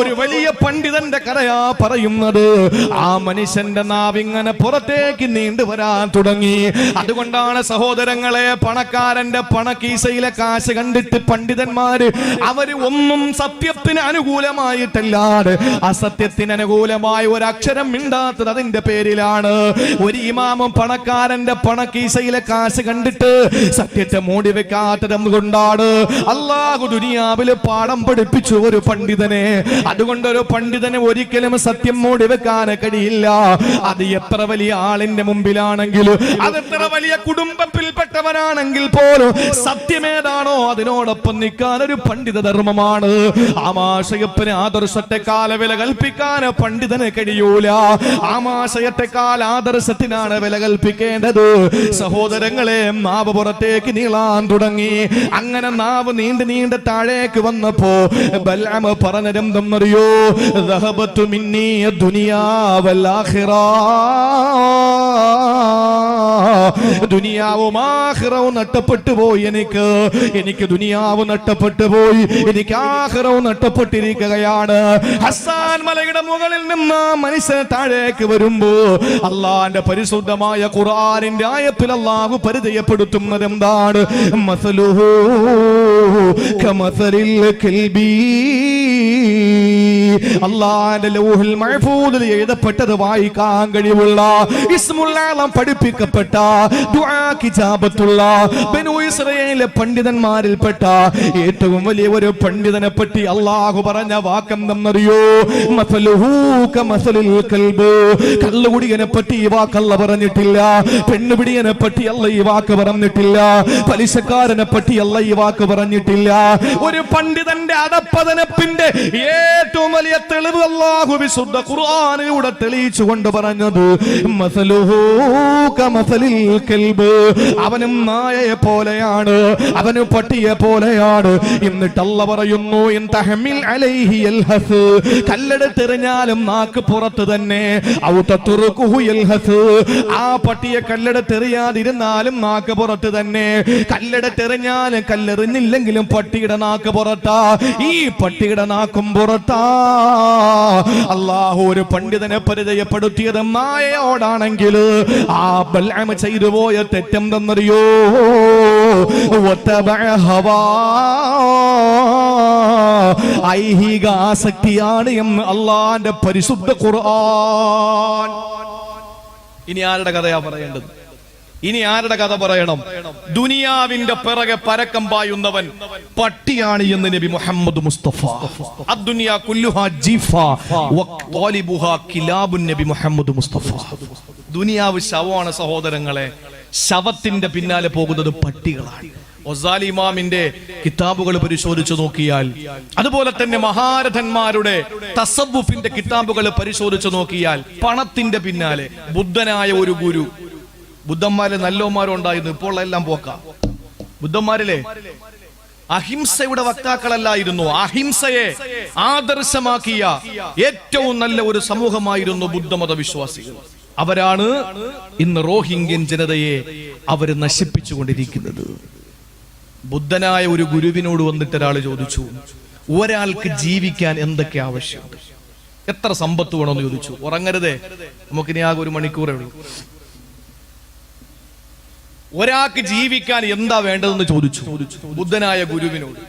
ഒരു വലിയ പണ്ഡിതന്റെ കഥയാ പറയുന്നത്. ആ മനുഷ്യന്റെ നാവിങ്ങനെ പുറത്തേക്ക് നീണ്ടു വരാൻ തുടങ്ങി. അതുകൊണ്ടാണ് സഹോദരങ്ങളെ പണക്കാരന്റെ പണക്കീസയിലെ കാശ് കണ്ടിട്ട് പണ്ഡിതന്മാര് അവർ ഒന്നും സത്യത്തിന് അനുകൂലമായിട്ടല്ലാതെ അസത്യത്തിന് അനുകൂലമായ ഒരു അക്ഷരം മിണ്ടാത്തത് അതിന്റെ പേരിലാണ്. ഒരു ഇമാമും പണക്കാരന്റെ പണക്കീസയിലെ കാശ് കണ്ടിട്ട് സത്യത്തെ മൂടി വെക്കാത്തതെന്ന് കൊണ്ടാണ് അള്ളാഹു ദുനിയാവിൽ പാഠം പഠിപ്പിച്ചു ഒരു പണ്ഡിതനെ. അതുകൊണ്ട് ഒരു പണ്ഡിതനെ ഒരിക്കലും സത്യം മൂടി വെക്കാൻ കഴിയില്ല. അത് എത്ര വലിയ ആളിന്റെ മുമ്പിലാണെങ്കിലും അത് എത്ര വലിയ കുടുംബത്തിൽപ്പെട്ടവനാണെങ്കിൽ പോലും സത്യമേതാണോ അതിനോടൊപ്പം നിൽക്കാൻ ഒരു പണ്ഡിത ധർമ്മമാണ്. ആമാശയപ്പിന് ആദർശത്തെക്കാല വില കൽപ്പിക്കാൻ പണ്ഡിതന് കഴിയൂല. ആമാശയത്തെക്കാൾ ആദർശത്തിനാണ് വില കൽപ്പിക്കേണ്ടത്. സഹോദരങ്ങളെ നാവ് പുറത്തേക്ക് നീളാൻ തുടങ്ങി. അങ്ങനെ നാവ് നീണ്ട് നീണ്ട് താഴേക്ക് വന്നപ്പോ ബൽഅമ പറഞ്ഞതെന്തെന്നറിയോ ദഹബത്തു الدنيا والآخرة. ദുനിയാവും ആഹ്റവും നട്ടപ്പെട്ടു പോയി എനിക്ക്. എനിക്ക് ദുനിയാവ് നട്ടപ്പെട്ടു പോയി. എനിക്ക് ആഹ്റവും നട്ടപ്പെട്ടിരിക്കുകയാണ് ഹസാൻ മലയുടെ മുകളിൽ നിന്ന് മനുഷ്യൻ താഴേക്ക് വരുമ്പോ അള്ളാന്റെ പരിശുദ്ധമായ ഖുർആനിന്റെ ആയത്തിൽ അള്ളാഹു പരിചയപ്പെടുത്തുന്നത് എന്താണ്? മസലുഹു കമസലിൽ കൽബീ. അള്ളാന്റെ ലൗഹിൽ മഹഫൂദിൽ എഴുതപ്പെട്ടത് വായിക്കാൻ കഴിവുള്ള ഇസ്മുല്ലാളം പഠിപ്പിക്കപ്പെട്ട കിതാബത്തുള്ള ബനു ഇസ്രയേലിലെ പണ്ഡിതന്മാരിൽപ്പെട്ട ഏറ്റവും വലിയ ഒരു പണ്ഡിതനെ പറ്റി അള്ളാഹു പറഞ്ഞ വാക്കെന്തെന്നറിയോ കള്ളുകുടിയനെ പറ്റി ഈ വാക്കല്ല പറഞ്ഞിട്ടില്ല. പെണ്ണുപിടിയനെ പറ്റി അല്ല ഈ വാക്ക് പറഞ്ഞിട്ടില്ല. പലിശക്കാരനെ പറ്റി അല്ല ഈ വാക്ക് പറഞ്ഞിട്ടില്ല. ഒരു പണ്ഡിതന്റെ അടപ്പതനപ്പിന്റെ ഏറ്റവും വലിയ തെളിവ് അല്ലാഹു വിശുദ്ധ ഖുർആാനിലൂടെ തെളിയിച്ചു കൊണ്ട് പറഞ്ഞത് അവനും നായയെ പോലെയാണ് അവന് പട്ടിയെ പോലെയാണ്. എന്നിട്ട് അല്ല പറയുന്നു കല്ലെടുത്തെറിഞ്ഞാലും നാക്ക് പുറത്ത് തന്നെ. ആ പട്ടിയെ കല്ലെടുത്തെറിയാതിരുന്നാലും നാക്ക് പുറത്ത് തന്നെ. കല്ലെടുത്തെറിഞ്ഞാലും കല്ലെറിഞ്ഞില്ലെങ്കിലും പട്ടിയുടെ നാക്ക് പുറത്താ. ഈ പട്ടിയുടെ നാക്കും പുറത്താ. അള്ളാഹു ഒരു പണ്ഡിതനെ പരിചയപ്പെടുത്തിയത് മായയോടാണെങ്കിൽ ആ ബലാമ ചെയ്തു പോയ തെറ്റെന്തെന്നറിയോ. ഐഹിക ആസക്തിയാണ് എന്ന് അള്ളാന്റെ പരിശുദ്ധ ഖുർആൻ. ഇനി ആരുടെ കഥയാ പറയേണ്ടത്? ഇനി ആരുടെ കഥ പറയണം? ദുനിയാവിന്റെ പിറകെ പരക്കം പായുന്നവൻ പട്ടിയാണ് എന്ന് നബി മുഹമ്മദ് മുസ്തഫ. ജീഫ കിലാബുൻ നബി മുഹമ്മദ് മുസ്തഫ. ദുനിയാവ് ശവമാണ് സഹോദരങ്ങളെ. ശവത്തിന്റെ പിന്നാലെ പോകുന്നത് പട്ടികളാണ്. ഒസാലി ഇമാമിന്റെ കിതാബുകൾ പരിശോധിച്ചു നോക്കിയാൽ അതുപോലെ തന്നെ മഹാരഥന്മാരുടെ തസവുഫിന്റെ കിതാബുകൾ പരിശോധിച്ചു നോക്കിയാൽ പണത്തിന്റെ പിന്നാലെ ബുദ്ധനായ ഒരു ഗുരു ബുദ്ധന്മാര് നല്ലവന്മാരും ഉണ്ടായിരുന്നു ഇപ്പോൾ എല്ലാം പോക്ക. ബുദ്ധന്മാരിലെ അഹിംസയുടെ വക്താക്കളല്ലായിരുന്നു. അഹിംസയെ ആദർശമാക്കിയ ഏറ്റവും നല്ല ഒരു സമൂഹമായിരുന്നു ബുദ്ധമത വിശ്വാസികൾ അവരാണ് ഇന്ന് റോഹിംഗ്യൻ ജനതയെ അവർ നശിപ്പിച്ചുകൊണ്ടിരിക്കുന്നത്. ബുദ്ധനായ ഒരു ഗുരുവിനോട് വന്നിട്ട് ഒരാൾ ചോദിച്ചു ഒരാൾക്ക് ജീവിക്കാൻ എന്തൊക്കെ ആവശ്യമുണ്ട് എത്ര സമ്പത്ത് വേണമെന്ന് ചോദിച്ചു. ഉറങ്ങരുതേ നമുക്കിനി ആകെ ഒരു മണിക്കൂറേ ഉള്ളൂ. ഒരാൾക്ക് ജീവിക്കാൻ എന്താ വേണ്ടതെന്ന് ചോദിച്ചു. ബുദ്ധനായ ഗുരുവിനോട്.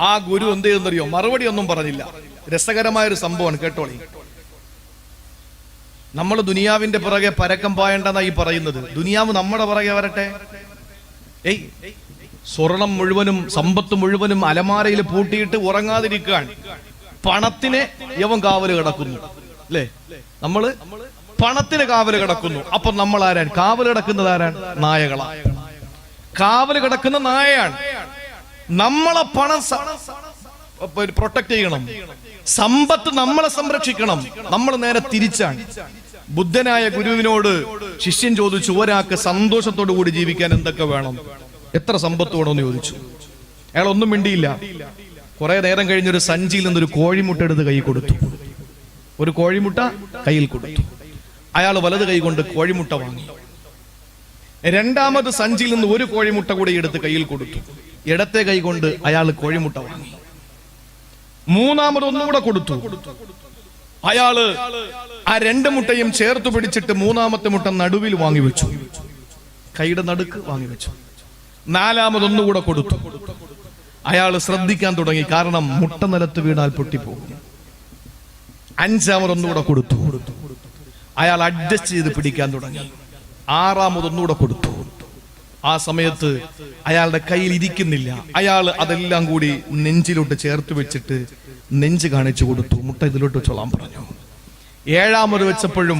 ആ ഗുരു എന്ത് ചെയ്തെന്നറിയോ മറുപടി ഒന്നും പറഞ്ഞില്ല. രസകരമായ ഒരു സംഭവമാണ് കേട്ടോളി. നമ്മൾ ദുനിയാവിന്റെ പുറകെ പരക്കം പായണ്ടെന്നാ ഈ പറയുന്നത്. ദുനിയാവ് നമ്മുടെ പുറകെ വരട്ടെ? ഏയ് സ്വർണം മുഴുവനും സമ്പത്ത് മുഴുവനും അലമാരയിൽ പൂട്ടിയിട്ട് ഉറങ്ങാതിരിക്കാൻ പണത്തിനെ യവൻ കാവൽ കിടക്കുന്നു. അല്ലേ? നമ്മൾ പണത്തിന് കാവൽ കിടക്കുന്നു. അപ്പൊ നമ്മൾ ആരാണ് കാവൽ കിടക്കുന്നത് ആരാണ് നായകളാ. കാവൽ കിടക്കുന്ന നായയാണ്. നമ്മളെ പണം പ്രൊട്ടക്ട് ചെയ്യണം. സമ്പത്ത് നമ്മളെ സംരക്ഷിക്കണം. നമ്മൾ നേരെ തിരിച്ചാണ്. ബുദ്ധനായ ഗുരുവിനോട് ശിഷ്യൻ ചോദിച്ചു ഒരാൾക്ക് സന്തോഷത്തോടു കൂടി ജീവിക്കാൻ എന്തൊക്കെ വേണം? എത്ര സമ്പത്ത് വേണമെന്ന് ചോദിച്ചു. അയാൾ ഒന്നും മിണ്ടിയില്ല. കുറെ നേരം കഴിഞ്ഞൊരു സഞ്ചിയിൽ നിന്നൊരു കോഴിമുട്ട എടുത്ത് കൈ കൊടുത്തു. ഒരു കോഴിമുട്ട കയ്യിൽ കൊടുത്തു. അയാൾ വലത് കൈ കൊണ്ട് കോഴിമുട്ട വാങ്ങി. രണ്ടാമത് സഞ്ചിയിൽ നിന്ന് ഒരു കോഴിമുട്ട കൂടി എടുത്ത് കയ്യിൽ കൊടുത്തു. ഇടത്തെ കൈ കൊണ്ട് അയാൾ കോഴിമുട്ട വാങ്ങി. മൂന്നാമത് ഒന്നുകൂടെ കൊടുത്തു. അയാൾ ആ രണ്ട് മുട്ടയും ചേർത്ത് പിടിച്ചിട്ട് മൂന്നാമത്തെ മുട്ട നടുവിൽ വാങ്ങി വെച്ചു. കൈയുടെ നടുക്ക് വാങ്ങി വെച്ചു. നാലാമത് ഒന്നുകൂടെ കൊടുത്തു. അയാൾ ശ്രദ്ധിക്കാൻ തുടങ്ങി. കാരണം മുട്ട നിലത്ത് വീണാൽ പൊട്ടിപ്പോകും. അഞ്ചാമത് ഒന്നുകൂടെ കൊടുത്തു. അയാൾ അഡ്ജസ്റ്റ് ചെയ്ത് പിടിക്കാൻ തുടങ്ങി. ആറാമതൊന്നുകൂടെ കൊടുത്തു. ആ സമയത്ത് അയാളുടെ കയ്യിൽ ഇരിക്കുന്നില്ല. അയാൾ അതെല്ലാം കൂടി നെഞ്ചിലോട്ട് ചേർത്ത് വെച്ചിട്ട് നെഞ്ച് കാണിച്ചു കൊടുത്തു. മുട്ട ഇതിലോട്ട് വെച്ചോളാൻ പറഞ്ഞു. ഏഴാമത് വെച്ചപ്പോഴും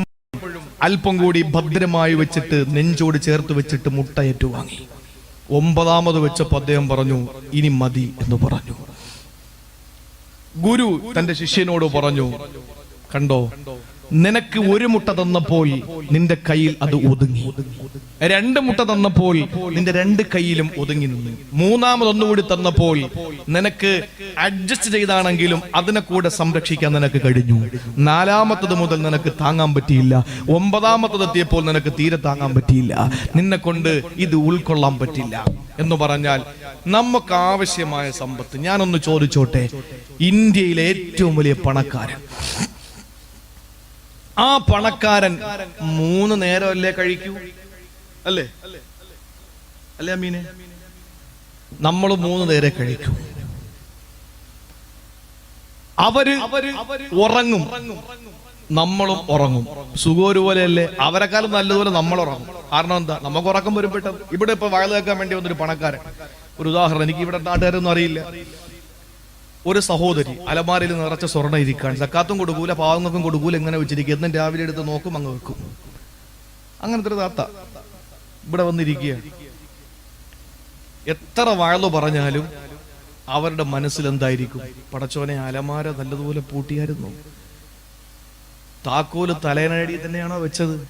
അല്പം കൂടി ഭദ്രമായി വെച്ചിട്ട് നെഞ്ചോട് ചേർത്ത് വെച്ചിട്ട് മുട്ട ഏറ്റുവാങ്ങി. ഒമ്പതാമത് വെച്ചപ്പോ അദ്ദേഹം പറഞ്ഞു ഇനി മതി എന്ന് പറഞ്ഞു. ഗുരു തന്റെ ശിഷ്യനോട് പറഞ്ഞു കണ്ടോ നിനക്ക് ഒരു മുട്ട തന്നപ്പോൾ നിന്റെ കയ്യിൽ അത് ഒതുങ്ങി. രണ്ട് മുട്ട തന്നപ്പോൾ നിന്റെ രണ്ട് കയ്യിലും ഒതുങ്ങി നിന്നു. മൂന്നാമതൊന്നുകൂടി തന്നപ്പോൾ നിനക്ക് അഡ്ജസ്റ്റ് ചെയ്താണെങ്കിലും അതിനെ കൂടെ സംരക്ഷിക്കാൻ നിനക്ക് കഴിഞ്ഞു. നാലാമത്തത് മുതൽ നിനക്ക് താങ്ങാൻ പറ്റിയില്ല. ഒമ്പതാമത്തത് എത്തിയപ്പോൾ നിനക്ക് തീരെ താങ്ങാൻ പറ്റിയില്ല. നിന്നെ കൊണ്ട് ഇത് ഉൾക്കൊള്ളാൻ പറ്റില്ല. എന്ന് പറഞ്ഞാൽ നമുക്ക് ആവശ്യമായ സമ്പത്ത്. ഞാനൊന്ന് ചോദിച്ചോട്ടെ? ഇന്ത്യയിലെ ഏറ്റവും വലിയ പണക്കാരൻ. ആ പണക്കാരൻ മൂന്ന് നേരമല്ലേ കഴിക്കൂ? അല്ലേ? അല്ലേ അമീനെ? നമ്മൾ മൂന്ന് നേരെ കഴിക്കും. അവർ ഉറങ്ങും. നമ്മളും ഉറങ്ങും. സുഖോരു പോലെയല്ലേ അവരെക്കാളും നല്ലതുപോലെ നമ്മൾ ഉറങ്ങും. കാരണം എന്താ? നമുക്ക് ഉറക്കം വരും പെട്ടെന്ന് ഇവിടെ ഇപ്പൊ വയൽ കേൾക്കാൻ വേണ്ടി വന്നൊരു പണക്കാരൻ. ഒരു ഉദാഹരണം എനിക്ക് ഇവിടെ നാട്ടുകാരൊന്നും അറിയില്ല. ഒരു സഹോദരി അലമാരയിൽ നിറച്ച സ്വർണ ഇരിക്കാൻ സക്കാത്തും കൊടുക്കൂല പാവങ്ങൾക്കും കൊടുക്കൂല എങ്ങനെ വെച്ചിരിക്കും. എന്നും രാവിലെ എടുത്ത് നോക്കും അങ്ങ് വെക്കും. അങ്ങനത്തെ ഒരു താത്ത ഇവിടെ വന്നിരിക്കുക എത്ര വാഴു പറഞ്ഞാലും അവരുടെ മനസ്സിൽ എന്തായിരിക്കും? പടച്ചോനെ അലമാര നല്ലതുപോലെ പൂട്ടിയായിരുന്നു? താക്കോൽ തലേനടി തന്നെയാണോ വെച്ചത്?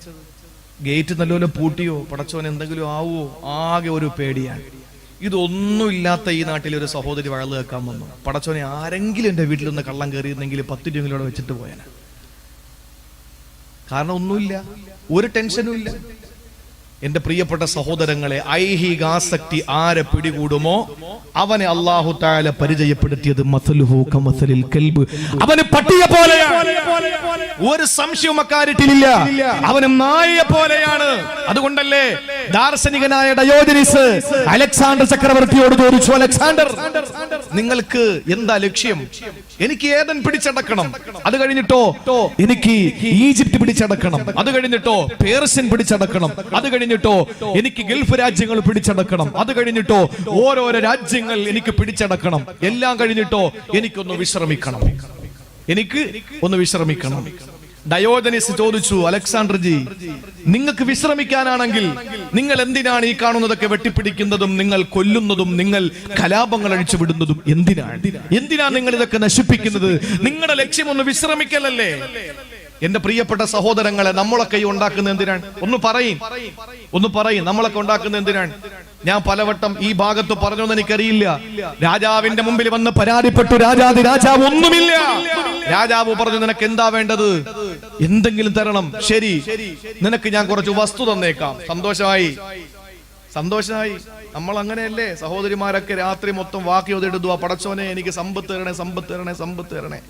ഗേറ്റ് നല്ലപോലെ പൂട്ടിയോ? പടച്ചോൻ എന്തെങ്കിലും ആവുമോ ആകെ ഒരു പേടിയാണ്. ഇതൊന്നുമില്ലാത്ത ഈ നാട്ടിൽ ഒരു സഹോദരി വഴൽ കേൾക്കാൻ വന്നു. പടച്ചോനെ ആരെങ്കിലും എന്റെ വീട്ടിൽ നിന്ന് കള്ളം കയറിയിരുന്നെങ്കിൽ പത്ത് അവിടെ വെച്ചിട്ട് പോയാനെ. കാരണം ഒന്നുമില്ല. ഒരു ടെൻഷനും ഇല്ല. എന്റെ പ്രിയപ്പെട്ട സഹോദരങ്ങളെ ഐഹികാസക്തി ആരെ പിടികൂടുമോ? അവനെ അള്ളാഹു താല പരിചയപ്പെടുത്തിയത് കൽബ്. അവന് പട്ടിയെ പോലെയാണ്. ഒരു സംശയവും അക്കാര്യത്തിലില്ല. അവന് നായയെ പോലെയാണ്. അതുകൊണ്ടല്ലേ ദാർശനികനായ ഡയോജനിസ് അലക്സാണ്ടർ ചക്രവർത്തിയോട് ചോദിച്ചു അലക്സാണ്ടർ നിങ്ങൾക്ക് എന്താ ലക്ഷ്യം? എനിക്ക് ഏതൻ പിടിച്ചടക്കണം. അത് കഴിഞ്ഞിട്ടോ? എനിക്ക് ഈജിപ്ത് പിടിച്ചടക്കണം. അത് കഴിഞ്ഞിട്ടോ? പേർഷ്യൻ പിടിച്ചടക്കണം. അത് കഴിഞ്ഞിട്ടോ? എനിക്ക് ഗൾഫ് രാജ്യങ്ങൾ പിടിച്ചടക്കണം. അത് കഴിഞ്ഞിട്ടോ? ഓരോരോ രാജ്യങ്ങൾ എനിക്ക് പിടിച്ചടക്കണം. എല്ലാം കഴിഞ്ഞിട്ടോ? എനിക്കൊന്ന് വിശ്രമിക്കണം. എനിക്ക് ഒന്ന് വിശ്രമിക്കണം. ഡയോജനിസ് ചോദിച്ചു അലക്സാണ്ടർ ജി നിങ്ങൾക്ക് വിശ്രമിക്കാനാണെങ്കിൽ നിങ്ങൾ എന്തിനാണ് ഈ കാണുന്നതൊക്കെ വെട്ടിപ്പിടിക്കുന്നതും നിങ്ങൾ കൊല്ലുന്നതും നിങ്ങൾ കലാപങ്ങൾ അഴിച്ചു വിടുന്നതും എന്തിനാണ്? എന്തിനാണ് നിങ്ങൾ ഇതൊക്കെ നശിപ്പിക്കുന്നത്? നിങ്ങളുടെ ലക്ഷ്യം ഒന്ന് വിശ്രമിക്കലല്ലേ? എന്റെ പ്രിയപ്പെട്ട സഹോദരങ്ങളെ നമ്മളൊക്കെ ഈ ഉണ്ടാക്കുന്ന എന്തിനാണ്? ഒന്ന് പറയും. ഒന്ന് പറയും. നമ്മളൊക്കെ ഉണ്ടാക്കുന്ന എന്തിനാണ്? ഞാൻ പലവട്ടം ഈ ഭാഗത്ത് പറഞ്ഞു എനിക്കറിയില്ല. രാജാവിന്റെ മുമ്പിൽ വന്ന് പരാതിപ്പെട്ടു. രാജാതി രാജാവ് ഒന്നുമില്ല. രാജാവ് പറഞ്ഞു നിനക്ക് എന്താ വേണ്ടത്? എന്തെങ്കിലും തരണം. ശരി. നിനക്ക് ഞാൻ കുറച്ച് വസ്തു തന്നേക്കാം. സന്തോഷമായി. സന്തോഷമായി. നമ്മൾ അങ്ങനെയല്ലേ സഹോദരിമാരൊക്കെ രാത്രി മൊത്തം വാക്കി ഒതെടുത്തു പടച്ചോനെ എനിക്ക് സമ്പത്ത് തരണേ സമ്പത്ത് തരണേ സമ്പത്ത് തരണേ.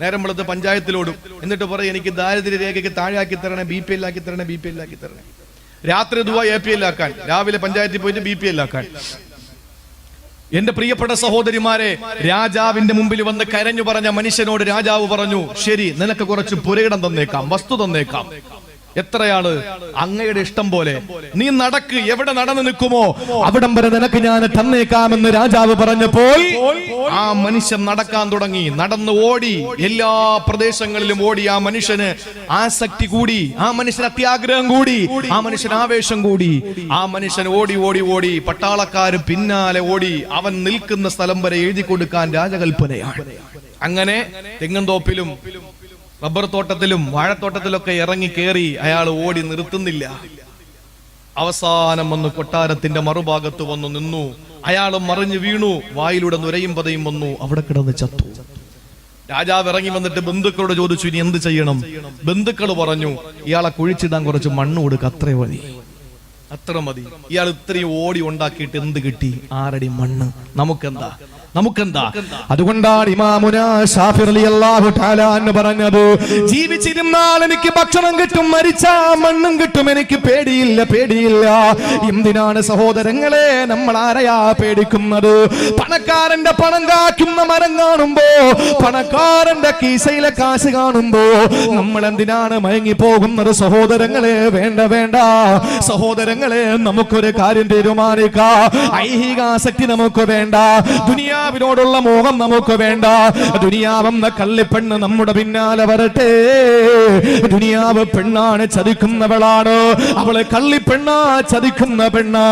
നേരം വെളുത്ത് പഞ്ചായത്തിലോടും. എന്നിട്ട് പറയും എനിക്ക് ദാരിദ്ര്യ രേഖയ്ക്ക് താഴെയാക്കി തരണേ ബി പി എൽ ആക്കി തരണേ ബി പി എൽ ആക്കി തരണേ. രാത്രി ദുവാ എ പി എൽ ആക്കാൻ രാവിലെ പഞ്ചായത്തിൽ പോയിട്ട് ബി പി എൽ ആക്കാൻ. എന്റെ പ്രിയപ്പെട്ട സഹോദരിമാരെ രാജാവിന്റെ മുമ്പിൽ വന്ന് കരഞ്ഞു പറഞ്ഞ മനുഷ്യനോട് രാജാവ് പറഞ്ഞു ശരി നിനക്ക് കുറച്ച് പുരയിടം തന്നേക്കാം വസ്തു തന്നേക്കാം. എത്രയാണ് അങ്ങയുടെ ഇഷ്ടം പോലെ. നീ നടക്ക് എവിടെ നടന്നു നിൽക്കുമോ? അവിടം വരെ നിനക്ക് ഞാൻ തന്നേക്കാമെന്ന് രാജാവ് പറഞ്ഞപ്പോൾ ആ മനുഷ്യൻ നടക്കാൻ തുടങ്ങി. നടന്ന് ഓടി. എല്ലാ പ്രദേശങ്ങളിലും ഓടി ആ മനുഷ്യന് ആസക്തി കൂടി. ആ മനുഷ്യന് അത്യാഗ്രഹം കൂടി. ആ മനുഷ്യൻ ആവേശം കൂടി. ആ മനുഷ്യൻ ഓടി ഓടി ഓടി. പട്ടാളക്കാര് പിന്നാലെ ഓടി. അവൻ നിൽക്കുന്ന സ്ഥലം വരെ എഴുതി കൊടുക്കാൻ രാജകൽപ്പനയാണ്. അങ്ങനെ തെങ്ങന്തോപ്പിലും റബ്ബർ തോട്ടത്തിലും വാഴത്തോട്ടത്തിലൊക്കെ ഇറങ്ങി കയറി അയാൾ ഓടി നിർത്തുന്നില്ല. അവസാനം വന്ന് കൊട്ടാരത്തിന്റെ മറുഭാഗത്ത് വന്നു നിന്നു. അയാൾ മറിഞ്ഞു വീണു. വായിലൂടെ നുരയും പതയും വന്നു. അവിടെ കിടന്ന് ചത്തു. രാജാവ് ഇറങ്ങി വന്നിട്ട് ബന്ധുക്കളോട് ചോദിച്ചു ഇനി എന്ത് ചെയ്യണം? ബന്ധുക്കൾ പറഞ്ഞു ഇയാളെ കുഴിച്ചിടാൻ കുറച്ച് മണ്ണ് കൊടുക്കുക അത്രേ മതി. അത്ര മതി? ഇയാൾ ഇത്രയും ഓടി ഉണ്ടാക്കിയിട്ട് എന്ത് കിട്ടി? ആരടി മണ്ണ്. നമുക്കെന്താ? നമുക്കെന്താ? അതുകൊണ്ടാണ് ഇമാമുന ഷാഫി അലി തആല എന്ന് പറഞ്ഞത് ജീവിച്ചിരുന്നാൽ എനിക്ക് ഭക്ഷണം കിട്ടും മരിച്ചാ മണ്ണും കിട്ടും എനിക്ക് പേടിയില്ല പേടിയില്ല. എന്തിനാണ് സഹോദരങ്ങളെ നമ്മൾ ആരെയാ പേടിക്കുന്നത്? പണക്കാരന്റെ പണം കാക്കുന്ന മരം കാണുമ്പോ പണക്കാരന്റെ കീശയിലെ കാശ് കാണുമ്പോ നമ്മൾ എന്തിനാണ് മയങ്ങി പോകുന്നത് സഹോദരങ്ങളെ വേണ്ട വേണ്ട. സഹോദരങ്ങളെ നമുക്കൊരു കാര്യം തീരുമാനിക്കാം. ഐഹികാസക്തി നമുക്ക് വേണ്ട. ദുനിയാവിനോടുള്ള മോഹം നമുക്ക് വേണ്ട. ദുനിയാവെന്ന കള്ളിപ്പെണ്ണ് നമ്മുടെ പിന്നാലെ വരട്ടെ. ദുനിയാവ് പെണ്ണാണ് ചതിക്കുന്നവളാണ്. അവൾ കള്ളിപ്പെണ്ണാ ചതിക്കുന്ന പെണ്ണാ.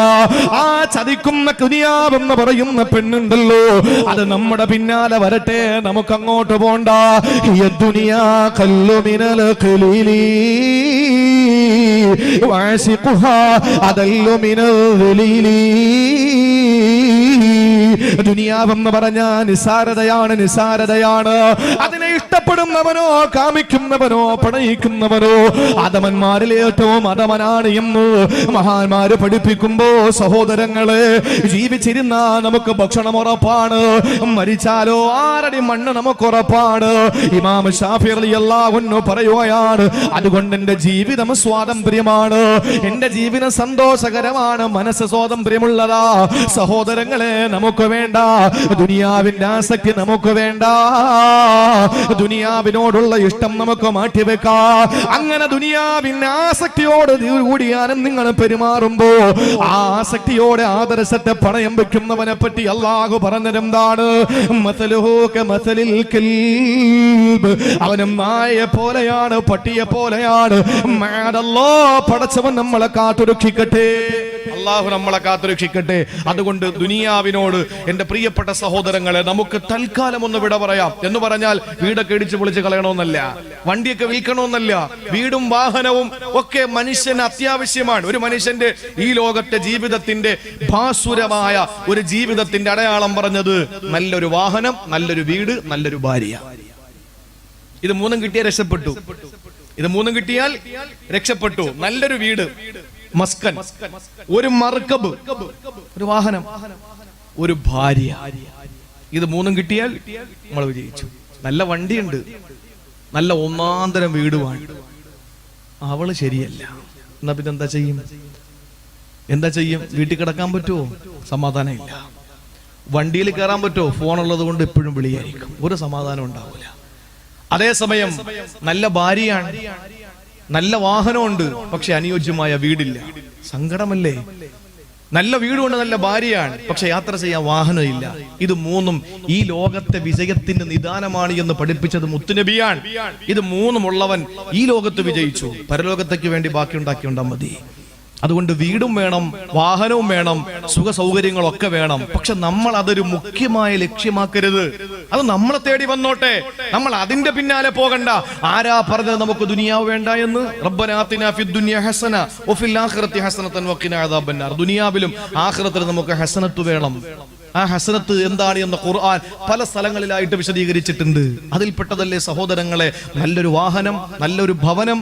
ആ ചതിക്കുന്ന ദുനിയാവെന്ന് പറയുന്ന പെണ്ണുണ്ടല്ലോ. അത് നമ്മുടെ പിന്നാലെ വരട്ടെ. നമുക്ക് അങ്ങോട്ട് പോണ്ട ദുനിയാ കല്ലുമിനൽ കലീലീ അദല്ലു മിനൽ ദലീലീ ദുനിയാവെന്ന് പറഞ്ഞ നിസാരതയാണ് നിസാരതയാണ്. അതിനെ ഇഷ്ടപ്പെടുന്നവനോ കാമിക്കുന്നവനോ പ്രണയിക്കുന്നവനോ അതമന്മാരിൽ ഏറ്റവും അതമനാണ് എന്ന് മഹാന്മാര് പഠിപ്പിക്കുമ്പോ സഹോദരങ്ങളെ ജീവിച്ചിരുന്ന നമുക്ക് ഭക്ഷണം ഉറപ്പാണ്. മരിച്ചാലോ ആരടി മണ്ണ് നമുക്ക് ഉറപ്പാണ്. ഇമാം ഷാഫി അലി അള്ളാഹുന്നു പറയുകയാണ് അതുകൊണ്ട് എന്റെ ജീവിതം സ്വാതന്ത്ര്യമാണ്. എന്റെ ജീവിതം സന്തോഷകരമാണ്. മനസ്സ് സ്വാതന്ത്ര്യമുള്ളതാ. സഹോദരങ്ങളെ നമുക്ക് വേണ്ട. ദുനിയാവിന്റെ ആസക്തി നമുക്ക് വേണ്ട. ദുനിയാവിനോടുള്ള ഇഷ്ടം നമുക്ക് മാറ്റിവെക്കാം അങ്ങനെ ദുനിയാവിന്റെ ആസക്തിയോട് കൂടിയാനും നിങ്ങൾ പെരുമാറുമ്പോ ആ ആസക്തിയോടെ ആദർശത്തെ പണയം വെക്കുന്നവനെ പറ്റി അള്ളാഹു പറഞ്ഞതെന്താണ്. അവനും നായെ പോലെയാണ് പട്ടിയെ പോലെയാണ്. മാടല്ലോ പടച്ചവൻ നമ്മളെ കാത്തുരക്ഷിക്കട്ടെ. അള്ളാഹു നമ്മളെ കാത്തുരക്ഷിക്കട്ടെ. അതുകൊണ്ട് ദുനിയാവിനോട് എന്റെ പ്രിയപ്പെട്ട സഹോദരങ്ങളെ നമുക്ക് തൽക്കാലം ഒന്ന് വിട പറയാം. എന്ന് പറഞ്ഞാൽ വീടൊക്കെ ഇടിച്ചു പൊളിച്ച് കളയണമെന്നല്ല. വണ്ടിയൊക്കെ വിൽക്കണമെന്നല്ല. വീടും വാഹനവും ഒക്കെ മനുഷ്യന് അത്യാവശ്യമാണ്. ഒരു മനുഷ്യന്റെ ഈ ലോകത്തെ ജീവിതത്തിന്റെ ഭാസുരമായ ഒരു ജീവിതത്തിന്റെ അടയാളം പറഞ്ഞത് നല്ലൊരു വാഹനം നല്ലൊരു വീട് നല്ലൊരു ഭാര്യ. ഇത് മൂന്നും കിട്ടിയാൽ രക്ഷപ്പെട്ടു. ഇത് മൂന്നും കിട്ടിയാൽ രക്ഷപ്പെട്ടു. നല്ലൊരു വീട്. മസ്കൻ ഒരു മർക്കബ് ഒരു വാഹനം ഒരു ഭാര്യ. ഇത് മൂന്നും കിട്ടിയാൽ നമ്മൾ വിജയിച്ചു. നല്ല വണ്ടിയുണ്ട് നല്ല ഒന്നാന്തരം വീടുമാണ് അവൾ ശരിയല്ല. എന്നാ പിന്നെ എന്താ ചെയ്യും? എന്താ ചെയ്യും? വീട്ടിൽ കിടക്കാൻ പറ്റുമോ സമാധാനം ഇല്ല വണ്ടിയിൽ കയറാൻ പറ്റുമോ ഫോൺ ഉള്ളത് കൊണ്ട് എപ്പോഴും വിളിയായിരിക്കും. ഒരു സമാധാനം ഉണ്ടാവില്ല അതേസമയം നല്ല ഭാര്യയാണ്. നല്ല വാഹനമുണ്ട് പക്ഷെ അനുയോജ്യമായ വീടില്ല. സങ്കടമല്ലേ? നല്ല വീടുകൊണ്ട് നല്ല ഭാര്യയാണ് പക്ഷെ യാത്ര ചെയ്യാൻ വാഹനമില്ല. ഇത് മൂന്നും ഈ ലോകത്തെ വിജയത്തിന്റെ നിദാനമാണ് എന്ന് പഠിപ്പിച്ചത് മുത്തുനബിയാണ്. ഇത് മൂന്നും ഉള്ളവൻ ഈ ലോകത്ത് വിജയിച്ചു. പരലോകത്തേക്ക് വേണ്ടി ബാക്കി ഉണ്ടാക്കിയുണ്ടാ മതി. അതുകൊണ്ട് വീടും വേണം വാഹനവും വേണം സുഖ സൗകര്യങ്ങളൊക്കെ വേണം. പക്ഷെ നമ്മൾ അതൊരു മുഖ്യമായ ലക്ഷ്യമാക്കരുത്. അത് നമ്മളെ തേടി വന്നോട്ടെ. നമ്മൾ അതിന്റെ പിന്നാലെ പോകണ്ട. ആരാ പറഞ്ഞത് നമുക്ക് ദുനിയാവ് വേണ്ട എന്ന്? ഹസന അദാബന്നാർ. ദുനിയാവിലും ആഖിറത്തിലും നമുക്ക് ഹസനത്ത് വേണം. ആ ഹസനത്ത് എന്താണ് എന്ന് ഖുർആൻ പല സ്ഥലങ്ങളിലായിട്ട് വിശദീകരിച്ചിട്ടുണ്ട്. അതിൽപ്പെട്ടതല്ലേ സഹോദരങ്ങളെ നല്ലൊരു വാഹനം നല്ലൊരു ഭവനം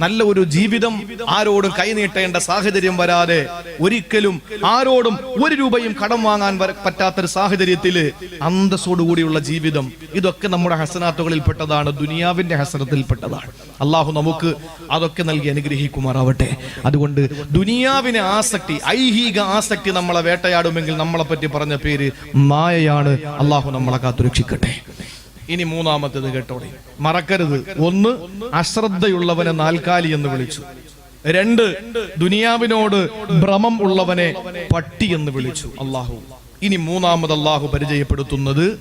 നല്ല ഒരു ജീവിതം ആരോടും കൈനീട്ടേണ്ട സാഹചര്യം വരാതെ ഒരിക്കലും ആരോടും ഒരു രൂപയും കടം വാങ്ങാൻ പറ്റാത്തൊരു സാഹചര്യത്തിൽ അന്തസ്സോടുകൂടിയുള്ള ജീവിതം. ഇതൊക്കെ നമ്മുടെ ഹസനാത്തുകളിൽ പെട്ടതാണ് ദുനിയാവിന്റെ ഹസനത്തിൽപ്പെട്ടതാണ്. അള്ളാഹു നമുക്ക് അതൊക്കെ നൽകി അനുഗ്രഹിക്കുമാറാവട്ടെ. അതുകൊണ്ട് ദുനിയാവിനെ ആസക്തി ഐഹിക ആസക്തി നമ്മളെ വേട്ടയാടുമെങ്കിൽ നമ്മളെ പറ്റി പറഞ്ഞ പേര് മായയാണ്. അള്ളാഹു നമ്മളെ കാത്തുരക്ഷിക്കട്ടെ. ഇനി മൂന്നാമത്തേത് കേട്ടോടെ. മറക്കരുത്. ഒന്ന് അശ്രദ്ധയുള്ളവനെ നാൽക്കാലി എന്ന് വിളിച്ചു. രണ്ട് ദുനിയാവിനോട് ഭ്രമം ഉള്ളവനെ പട്ടി എന്ന് വിളിച്ചു. അള്ളാഹു. ഇനി മൂന്നാമത് അള്ളാഹു പരിചയപ്പെടുത്തുന്നത്